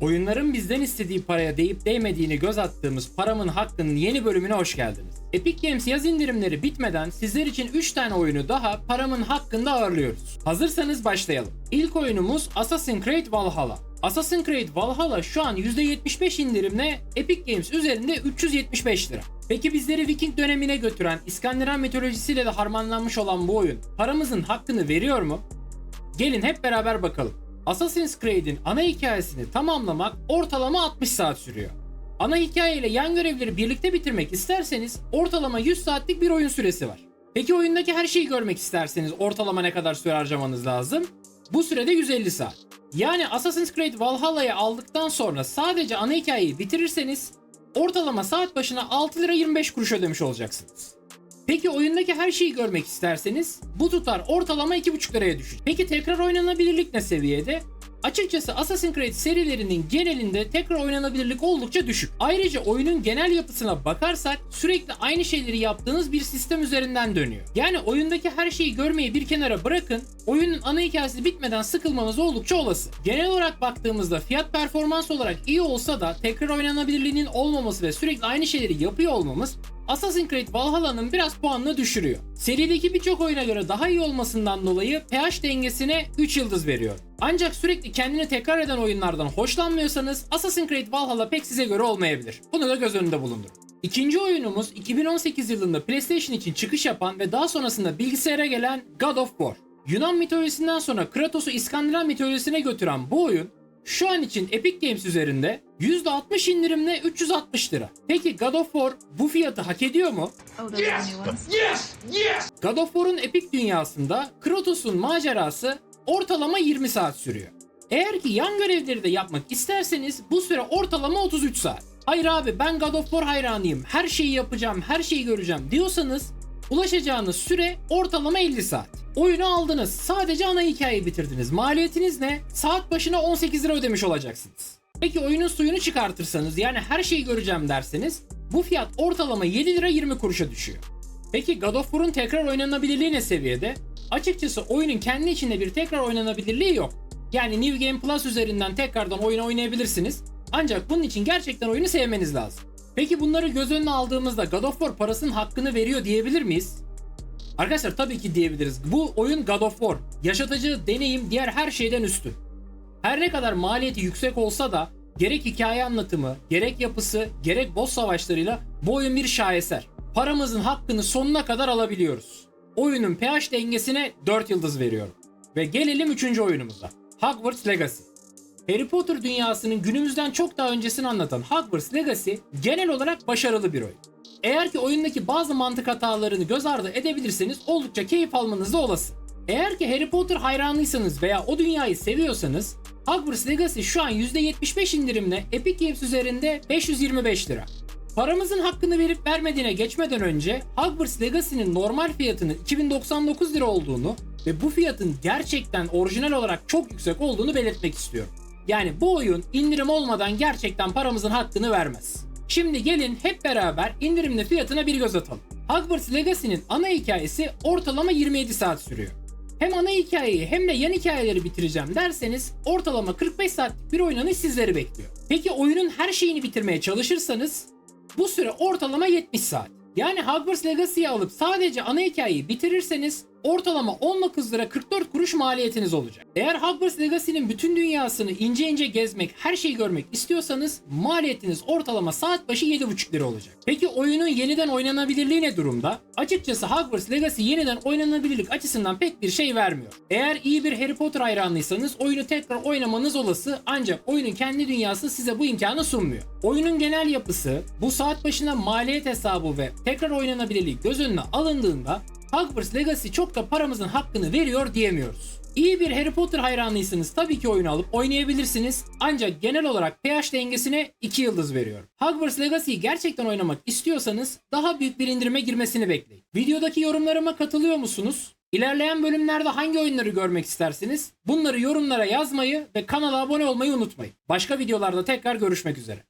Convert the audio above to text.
Oyunların bizden istediği paraya değip değmediğini göz attığımız Paramın Hakkı'nın yeni bölümüne hoş geldiniz. Epic Games yaz indirimleri bitmeden sizler için 3 tane oyunu daha Paramın Hakkı'nda ağırlıyoruz. Hazırsanız başlayalım. İlk oyunumuz Assassin's Creed Valhalla. Assassin's Creed Valhalla şu an %75 indirimle Epic Games üzerinde 375 lira. Peki bizleri Viking dönemine götüren İskandinav mitolojisiyle de harmanlanmış olan bu oyun paramızın hakkını veriyor mu? Gelin hep beraber bakalım. Assassin's Creed'in ana hikayesini tamamlamak ortalama 60 saat sürüyor. Ana hikaye ile yan görevleri birlikte bitirmek isterseniz ortalama 100 saatlik bir oyun süresi var. Peki oyundaki her şeyi görmek isterseniz ortalama ne kadar süre harcamanız lazım? Bu sürede 150 saat. Yani Assassin's Creed Valhalla'yı aldıktan sonra sadece ana hikayeyi bitirirseniz ortalama saat başına 6 lira 25 kuruş ödemiş olacaksınız. Peki oyundaki her şeyi görmek isterseniz bu tutar ortalama 2,5 liraya düşecek. Peki tekrar oynanabilirlik ne seviyede? Açıkçası Assassin's Creed serilerinin genelinde tekrar oynanabilirlik oldukça düşük. Ayrıca oyunun genel yapısına bakarsak sürekli aynı şeyleri yaptığınız bir sistem üzerinden dönüyor. Yani oyundaki her şeyi görmeyi bir kenara bırakın, oyunun ana hikayesi bitmeden sıkılmanız oldukça olası. Genel olarak baktığımızda fiyat performans olarak iyi olsa da tekrar oynanabilirliğinin olmaması ve sürekli aynı şeyleri yapıyor olmamız Assassin's Creed Valhalla'nın biraz puanını düşürüyor. Serideki birçok oyuna göre daha iyi olmasından dolayı pH dengesine 3 yıldız veriyor. Ancak sürekli kendini tekrar eden oyunlardan hoşlanmıyorsanız Assassin's Creed Valhalla pek size göre olmayabilir. Bunu da göz önünde bulundurun. İkinci oyunumuz 2018 yılında PlayStation için çıkış yapan ve daha sonrasında bilgisayara gelen God of War. Yunan mitolojisinden sonra Kratos'u İskandinav mitolojisine götüren bu oyun şu an için Epic Games üzerinde %60 indirimle 360 lira. Peki God of War bu fiyatı hak ediyor mu? Oh, the new ones. God of War'un Epic dünyasında Kratos'un macerası ortalama 20 saat sürüyor. Eğer ki yan görevleri de yapmak isterseniz bu süre ortalama 33 saat. Hayır abi ben God of War hayranıyım, her şeyi yapacağım, her şeyi göreceğim diyorsanız ulaşacağınız süre ortalama 50 saat. Oyunu aldınız, sadece ana hikayeyi bitirdiniz. Maliyetiniz ne? Saat başına 18 lira ödemiş olacaksınız. Peki oyunun suyunu çıkartırsanız yani her şeyi göreceğim derseniz bu fiyat ortalama 7 lira 20 kuruşa düşüyor. Peki God of War'un tekrar oynanabilirliği ne seviyede? Açıkçası oyunun kendi içinde bir tekrar oynanabilirliği yok. Yani New Game Plus üzerinden tekrardan oyunu oynayabilirsiniz. Ancak bunun için gerçekten oyunu sevmeniz lazım. Peki bunları göz önüne aldığımızda God of War parasının hakkını veriyor diyebilir miyiz? Arkadaşlar tabii ki diyebiliriz. Bu oyun God of War. Yaşatıcı deneyim diğer her şeyden üstün. Her ne kadar maliyeti yüksek olsa da gerek hikaye anlatımı, gerek yapısı, gerek boss savaşlarıyla bu oyun bir şaheser. Paramızın hakkını sonuna kadar alabiliyoruz. Oyunun pH dengesine 4 yıldız veriyorum. Ve gelelim 3. oyunumuza. Hogwarts Legacy. Harry Potter dünyasının günümüzden çok daha öncesini anlatan Hogwarts Legacy genel olarak başarılı bir oyun. Eğer ki oyundaki bazı mantık hatalarını göz ardı edebilirseniz oldukça keyif almanız da olası. Eğer ki Harry Potter hayranıysanız veya o dünyayı seviyorsanız Hogwarts Legacy şu an %75 indirimle Epic Games üzerinde 525 lira. Paramızın hakkını verip vermediğine geçmeden önce Hogwarts Legacy'nin normal fiyatının 2099 lira olduğunu ve bu fiyatın gerçekten orijinal olarak çok yüksek olduğunu belirtmek istiyorum. Yani bu oyun indirim olmadan gerçekten paramızın hakkını vermez. Şimdi gelin hep beraber indirimli fiyatına bir göz atalım. Hogwarts Legacy'nin ana hikayesi ortalama 27 saat sürüyor. Hem ana hikayeyi hem de yan hikayeleri bitireceğim derseniz ortalama 45 saatlik bir oynanış sizleri bekliyor. Peki oyunun her şeyini bitirmeye çalışırsanız bu süre ortalama 70 saat. Yani Hogwarts Legacy'yi alıp sadece ana hikayeyi bitirirseniz ortalama 19 lira 44 kuruş maliyetiniz olacak. Eğer Hogwarts Legacy'nin bütün dünyasını ince ince gezmek, her şeyi görmek istiyorsanız maliyetiniz ortalama saat başı 7,5 lira olacak. Peki oyunun yeniden oynanabilirliği ne durumda? Açıkçası Hogwarts Legacy yeniden oynanabilirlik açısından pek bir şey vermiyor. Eğer iyi bir Harry Potter hayranlıysanız oyunu tekrar oynamanız olası ancak oyunun kendi dünyası size bu imkanı sunmuyor. Oyunun genel yapısı, bu saat başına maliyet hesabı ve tekrar oynanabilirliği göz önüne alındığında Hogwarts Legacy çok da paramızın hakkını veriyor diyemiyoruz. İyi bir Harry Potter hayranlıysanız tabii ki oyunu alıp oynayabilirsiniz. Ancak genel olarak pH dengesine 2 yıldız veriyorum. Hogwarts Legacy'yi gerçekten oynamak istiyorsanız daha büyük bir indirime girmesini bekleyin. Videodaki yorumlarıma katılıyor musunuz? İlerleyen bölümlerde hangi oyunları görmek istersiniz? Bunları yorumlara yazmayı ve kanala abone olmayı unutmayın. Başka videolarda tekrar görüşmek üzere.